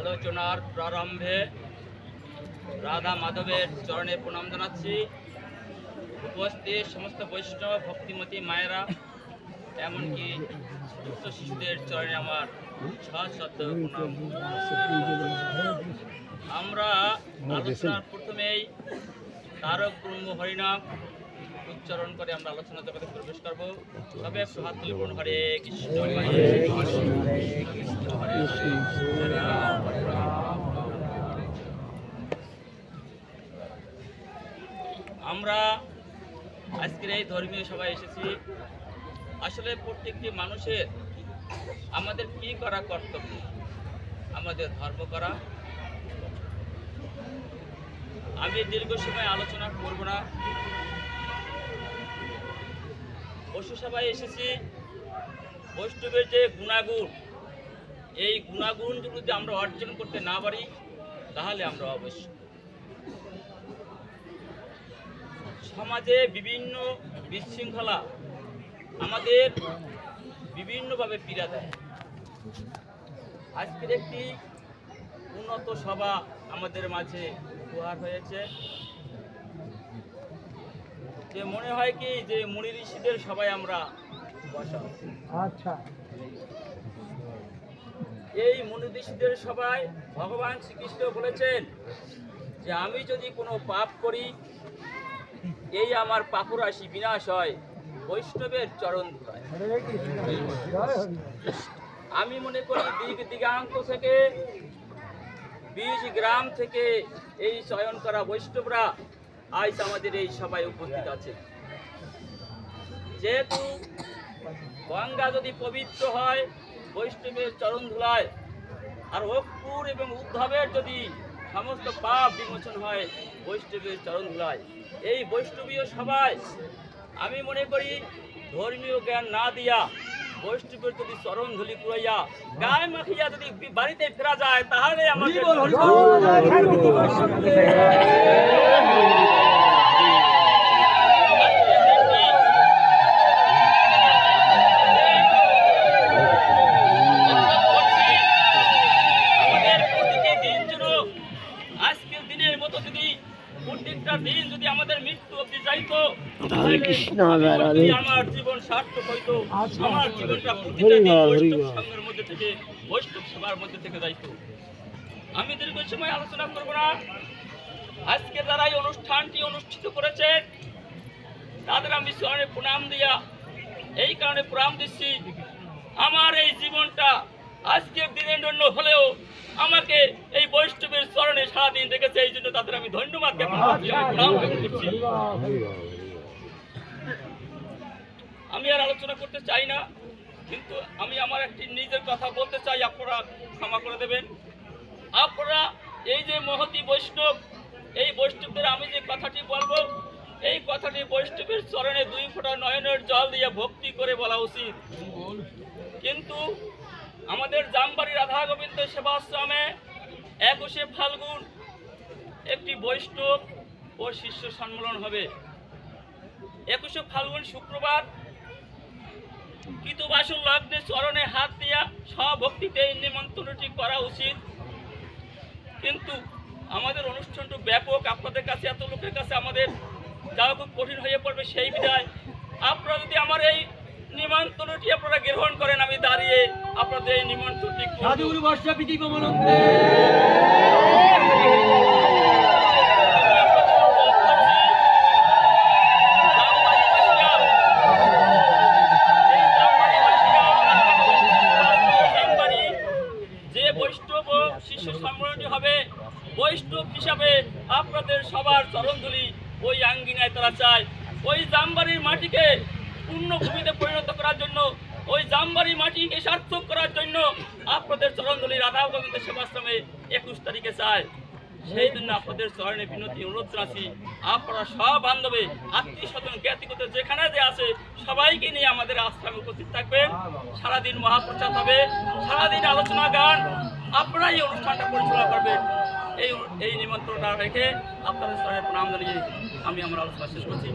আলোচনার প্রারম্ভে রাধা মাধবের চরণে প্রণাম জানাচ্ছি। উপস্থিত সমস্ত বৈষ্ণব ভক্তিমতী মায়েরা, এমনকি সুস্থ শিশুদের চরণে আমার আমরা আলোচনার প্রথমেই তারক ব্রহ্ম হরিনাম উচ্চারণ করে আমরা আলোচনা জগতে প্রবেশ করব তবে হাত তুলে বলুন হরে কৃষ্ণ হরে। আমরা আজকের এই ধর্মীয় সভায় এসেছি আসলে প্রত্যেকটি মানুষের আমাদের কি করা কর্তব্য আমাদের ধর্ম করা আমি দীর্ঘ সময় আলোচনা করব না পশু সভায় এসেছি। বৈষ্ণবের যে গুণাগুণ, এই গুণাগুণ যদি আমরা অর্জন করতে না পারি, তাহলে আমরা অবশ্য সমাজে বিভিন্ন বিশৃঙ্খলা আমাদের বিভিন্নভাবে পীড়া দেয়। আজকের একটি উন্নত সভা আমাদের মাঝে উপহার হয়েছে। যে মনে হয় কি যে মুনি ঋষিদের সবাই আমরা বসা। আচ্ছা। এই মুনি ঋষিদের সবাই ভগবান শ্রীকৃষ্ণ বলেছেন যে আমি যদি কোনো পাপ করি এই আমার পাপরাশি বিনাশ হয় বৈষ্ণবের চরণ আমি মনে করি দিক দিগান্ত থেকে বীজ গ্রাম থেকে এই চয়ন করা বৈষ্ণবরা আজ আমাদের এই সভায় উপস্থিত আছে যেহেতু গঙ্গা যদি পবিত্র হয় বৈষ্ণবের চরণ ধুলায় আর অক্ষুর এবং উদ্ধবের যদি সমস্ত পাপ বিমোচন হয় বৈষ্ণবের চরণ ধুলায় এই বৈষ্ণবীয় সভায় আমি মনে করি ধর্মীয় জ্ঞান না দিয়া বৈষ্ণবের যদি চরণ ধুলি কুড়াইয়া গায়ে মাখিয়া যদি বাড়িতে ফেরা যায় তাহলে আমাদের যদি আমাদের মৃত্যু অব্দি যাইতো তাহলে যদি আমার জীবন সার্থক হইতো। আচ্ছা। আমার জীবনটা প্রতিটা সঙ্গের মধ্যে থেকে বৈষ্ণব সেবার মধ্যে থেকে যাইতো। আমি দীর্ঘ সময় আলোচনা করব না। আজকে যারা এই অনুষ্ঠানটি অনুষ্ঠিত করেছেন তাদের আমি স্মরণে প্রণাম দিয়া এই কারণে প্রণাম দিচ্ছি। আমার এই জীবনটা আজকের দিনের জন্য হলেও আমাকে এই বৈষ্ণবের চরণে সারাদিন রেখেছে এই জন্য তাদের আমি ধন্যবাদ জ্ঞাপন করছি আমি আর আলোচনা করতে চাই না কিন্তু আমি আমার একটি নিজের কথা বলতে চাই আপনারা ক্ষমা করে দেবেন। আপনারা এই যে মহতি বৈষ্ণব এই বৈষ্ণবদের আমি যে কথাটি বলব এই কথাটি বৈষ্ণবের চরণে দুই ফোঁটা নয়নের জল দিয়ে ভক্তি করে বলা উচিত। কিন্তু আমাদের জামবাড়ি রাধা গোবিন্দ সেবাশ্রমে একুশে ফাল্গুন একটি বৈষ্ণব ও শিষ্য সম্মেলন হবে। একুশে ফাল্গুন শুক্রবার কৃতবাসুর লগ্নে চরণে হাত দিয়া স্বভক্তিতে নিমন্ত্রণটি করা উচিত। কিন্তু আমাদের অনুষ্ঠানটা ব্যাপক, আপনাদের কাছে এত লোকের কাছে আমাদের যাওয়া খুব কঠিন হয়ে পড়বে সেই বিধায় আপনারা যদি আমার এই নিমন্ত্রণটি আপনারা গ্রহণ করেন আমি দাঁড়িয়ে আপনাদের এই নিমন্ত্রণটি। যে বৈষ্ণব ও শিষ্য সম্মেলনটি হবে বৈষ্ণব হিসাবে আপনাদের সবার চরণধুলি ওই আঙ্গিনায় তারা চায় ওই জামবাড়ির মাটিকে পূর্ণভূমিতে পরিণত করার জন্য, ওই জামবাড়ি মাটিকে সার্থক করার জন্য আপনাদের চরণধুলি রাধা গোবিন্দ সেবাশ্রমে একুশ তারিখে চায়। সেই জন্য আপনাদের চরণে বিনতি, অনুরোধ জানাচ্ছি, আপনারা সব বান্ধবে, আত্মীয় স্বজন, জ্ঞাতিগত যেখানে যে আছে, সবাইকে নিয়ে আমাদের আশ্রমে উপস্থিত থাকবেন। সারাদিন মহাপ্রচার হবে, সারাদিন আলোচনা গান আপনারা এই অনুষ্ঠানটা পরিচালনা করবেন। এই এই নিমন্ত্রণটা রেখে আপনাদের সবাই প্রণাম জানিয়ে আমি আমার আলোচনা শেষ করছি।